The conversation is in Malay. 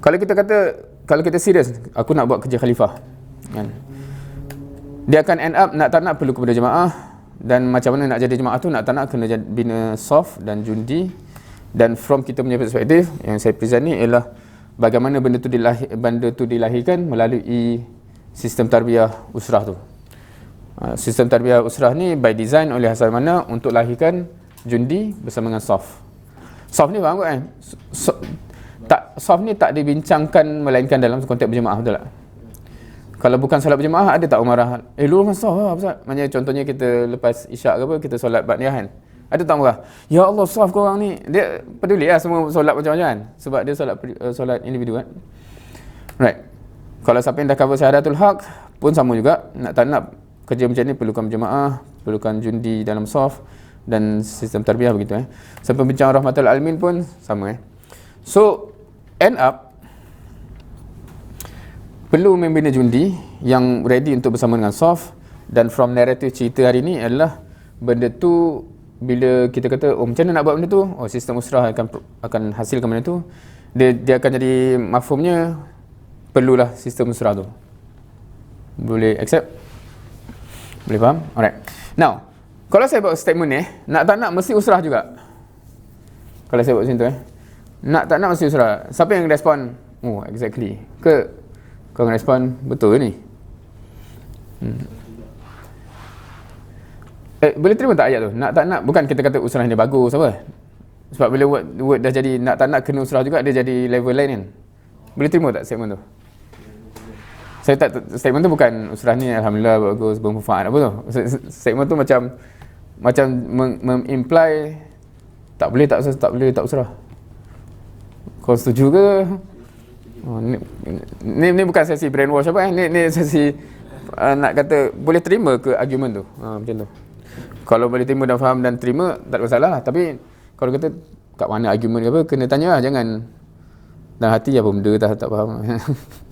kalau kita kata kalau kita serius aku nak buat kerja khalifah kan? Dia akan end up nak tak nak perlu kepada jemaah dan macam mana nak jadi jemaah tu nak tak nak kena bina soft dan jundi. Dan from kita punya perspektif yang saya present ni ialah bagaimana benda tu dilahir, benda tu dilahirkan melalui sistem tarbiyah usrah tu. Uh, sistem tarbiyah usrah ni by design oleh Hasan Mana untuk lahirkan jundi bersama dengan soft soft ni faham kan so, tak soft ni tak dibincangkan melainkan dalam konteks berjemaah betul tak? Kalau bukan solat berjemaah ada tak umarah? Eh lu kan soft lah Ustaz macam contohnya kita lepas isyak ke apa kita solat ba'niyah kan? Ada tak marah ya Allah soft kau orang ni. Dia peduli lah semua solat macam-macam kan? Sebab dia solat uh, solat individu kan? Right. Kalau siapa yang dah cover syahadatul haq pun sama juga. Nak tak nak kerja macam ni perlukan berjemaah perlukan jundi dalam soft dan sistem tarbiyah begitu eh. Sampai bincang rahmatul alamin pun sama eh so end up perlu membina jundi yang ready untuk bersama dengan soft dan from narrative cerita hari ni adalah benda tu bila kita kata oh macam mana nak buat benda tu? Oh sistem usrah akan akan hasilkan benda tu. Dia dia akan jadi mafhumnya perlulah sistem usrah tu. Boleh accept? Boleh faham? Alright. Now kalau saya buat statement ni nak tak nak mesti usrah juga. Kalau saya buat macam tu eh nak tak nak mesti usrah siapa yang respon? Oh exactly. Ke? Kau akan respon? Betul ni. Hmm. eh, boleh terima tak ayat tu? Nak tak nak. Bukan kita kata usrah ni bagus apa? Sebab bila word, word dah jadi nak tak nak kena usrah juga dia jadi level lain kan? Boleh terima tak statement tu? Saya tak statement tu bukan usrah ni alhamdulillah bagus bermanfaat apa tu? Statement tu macam macam mengimply tak boleh tak usrah tak boleh tak usrah kau setuju ke Oh, ni, ni, ni bukan sesi brainwash apa eh? Ni, ni sesi uh, nak kata boleh terima ke argument tu. Ha, macam tu. Kalau boleh terima dan faham dan terima tak ada masalah. Tapi kalau kata kat mana argument ke apa kena tanya lah jangan dalam hati apa benda tak tak faham.